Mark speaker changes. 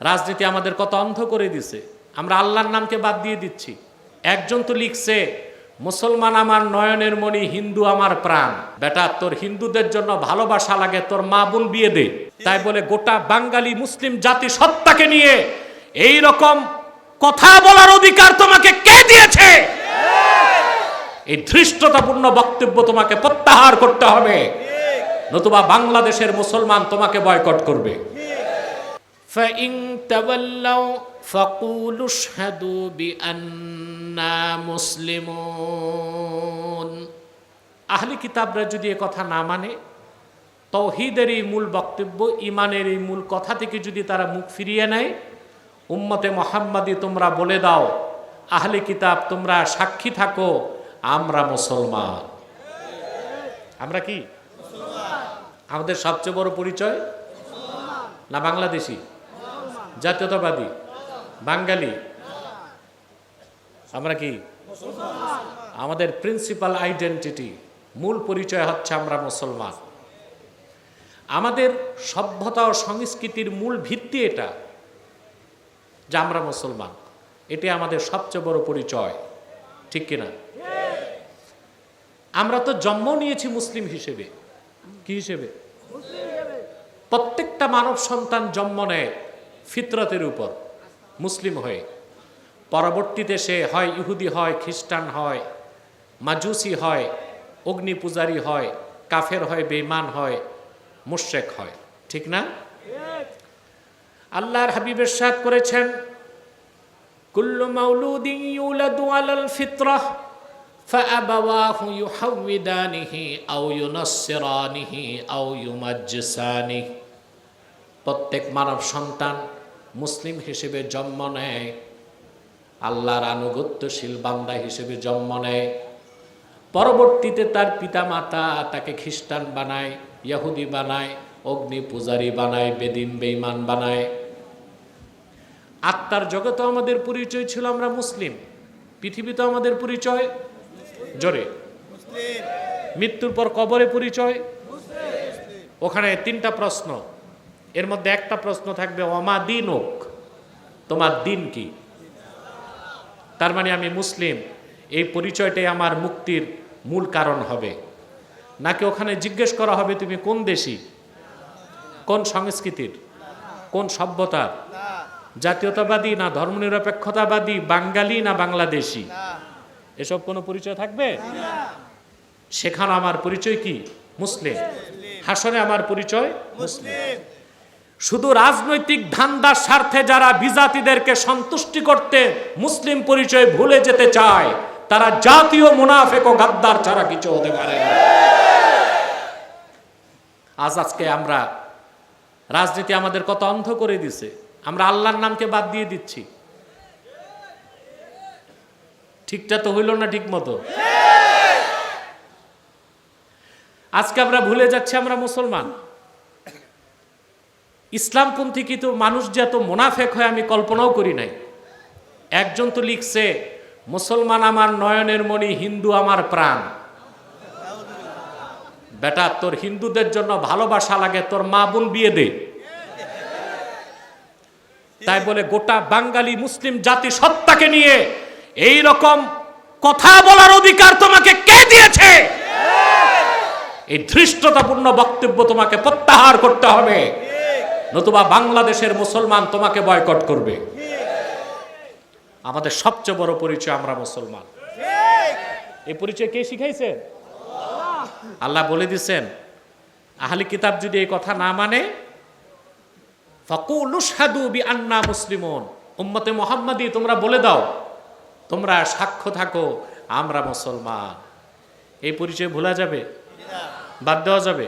Speaker 1: রাজনীতি আমাদের কত অন্ধ করে দিছে। আমরা আল্লাহর নামকে বাদ দিয়ে দিচ্ছি। একজন তো লিখছে, মুসলমান আমার নয়নের মণি, হিন্দু আমার প্রাণ। বেটা, তোর হিন্দুদের জন্য ভালোবাসা লাগে, তোর মা বোন বিয়ে দে। তাই বলে গোটা বাঙালি মুসলিম জাতি সত্তাকে নিয়ে এই রকম কথা বলার অধিকার তোমাকে কে দিয়েছে? এই ধৃষ্টতাপূর্ণ বক্তব্য তোমাকে প্রত্যাহার করতে হবে। নতুবা বাংলাদেশের মুসলমান তোমাকে বয়কট করবে। فإن تولوا فقولوا اشهدوا بأننا মুসলিমুন আহলি কিতাবরা যদি এ কথা না মানে তৌহিদের এই মূল বক্তব্য ইমানের এই মূল কথা থেকে যদি তারা মুখ ফিরিয়ে নেয় উম্মতে মোহাম্মদি তোমরা বলে দাও আহলে কিতাব তোমরা সাক্ষী থাকো আমরা মুসলমান আমরা কি আমাদের সবচেয়ে বড় পরিচয় না বাংলাদেশি জাতীয়তাবাদী, বাঙালি। আমরা কি? আমাদের প্রিন্সিপাল আইডেন্টিটি মূল পরিচয় হচ্ছে আমরা মুসলমান। আমাদের সভ্যতা ও সংস্কৃতির মূল ভিত্তি এটা, যে আমরা মুসলমান। এটি আমাদের সবচেয়ে বড় পরিচয়, ঠিক কিনা আমরা তো জন্ম নিয়েছি মুসলিম হিসেবে। কি হিসেবে? প্রত্যেকটা মানব সন্তান জন্ম নেয়। ফিতরতের উপর মুসলিম হয়ে পরবর্তীতে সে হয় ইহুদি হয় খ্রিস্টান হয় মাজুসি হয় অগ্নি পূজারী হয় কাফের হয় বেইমান হয় মুশেক হয় ঠিক না আল্লাহর হাবিবের সাথ করেছেন কুল্লু মাউলুদিন ইউলাদু আলাল ফিতরাহ فأبواه يحودانه أو ينصرانه أو يمجسانه প্রত্যেক মানব সন্তান মুসলিম হিসেবে জন্ম নেয় আল্লাহর আনুগত্যশীল বান্দা হিসেবে জন্ম নেয়। পরবর্তীতে তার পিতামাতা তাকে খ্রিস্টান বানায় ইয়াহুদি বানায় অগ্নি পূজারী বানায় বেদিন বেইমান বানায়। আত্মার জগতে আমাদের পরিচয় ছিল আমরা মুসলিম। পৃথিবীতে আমাদের পরিচয় জোরে। মৃত্যুর পর কবরে পরিচয়। ওখানে তিনটা প্রশ্ন। এর মধ্যে একটা প্রশ্ন থাকবে অমা দিন হোক তোমার দিন কি? তার মানে আমি মুসলিম এই পরিচয়টাই আমার মুক্তির মূল কারণ হবে। নাকি ওখানে জিজ্ঞেস করা হবে তুমি কোন দেশি? কোন সংস্কৃতির? কোন সভ্যতার? জাতীয়তাবাদী না ধর্মনিরপেক্ষতাবাদী বাঙালি না বাংলাদেশি? এসব কোনো পরিচয় থাকবে? সেখানে আমার পরিচয় কি? মুসলিম। হাসনে আমার পরিচয়? মুসলিম। শুধু রাজনৈতিক ধান্দার স্বার্থে যারা বিজাতিদেরকে সন্তুষ্টি করতে মুসলিম পরিচয় ভুলে যেতে চায়, তারা জাতীয় মুনাফেক ও গাদ্দার ছাড়া কিছু হতে পারে না। আজ আজকে আমরা রাজনীতি আমাদের কত অন্ধ করে দিছে। আমরা আল্লাহর নামকে বাদ দিয়ে দিচ্ছি। ঠিকটা তো হইল না ঠিক মতো আজকে আমরা ভুলে যাচ্ছি আমরা মুসলমান। ইসলামপন্থী কিন্তু মানুষ যে এত মোনাফেক হয় আমি কল্পনাও করি নাই। একজন তো লিখছে, মুসলমান আমার নয়নের মণি, হিন্দু আমার প্রাণ। বেটা, তোর হিন্দুদের জন্য ভালোবাসা লাগে, তোর মা বোন বিয়ে দে। তাই বলে, গোটা বাঙালি মুসলিম জাতি সত্তাকে নিয়ে এই রকম কথা বলার অধিকার তোমাকে কে দিয়েছে? এই ধৃষ্টতাপূর্ণ বক্তব্য তোমাকে প্রত্যাহার করতে হবে। নতুবা বাংলাদেশের মুসলমান তোমাকে বয়কট করবে। আমাদের সবচেয়ে বড় পরিচয় আমরা মুসলমান। এই পরিচয় কে শিখাইছে? আল্লাহ বলে দিছেন আহলি কিতাব যদি এই কথা না মানে বি আন্না মুসলিমন। উম্মতে মোহাম্মদী তোমরা বলে দাও তোমরা সাক্ষ্য থাকো আমরা মুসলমান। এই পরিচয় ভোলা যাবে? বাদ দেওয়া যাবে?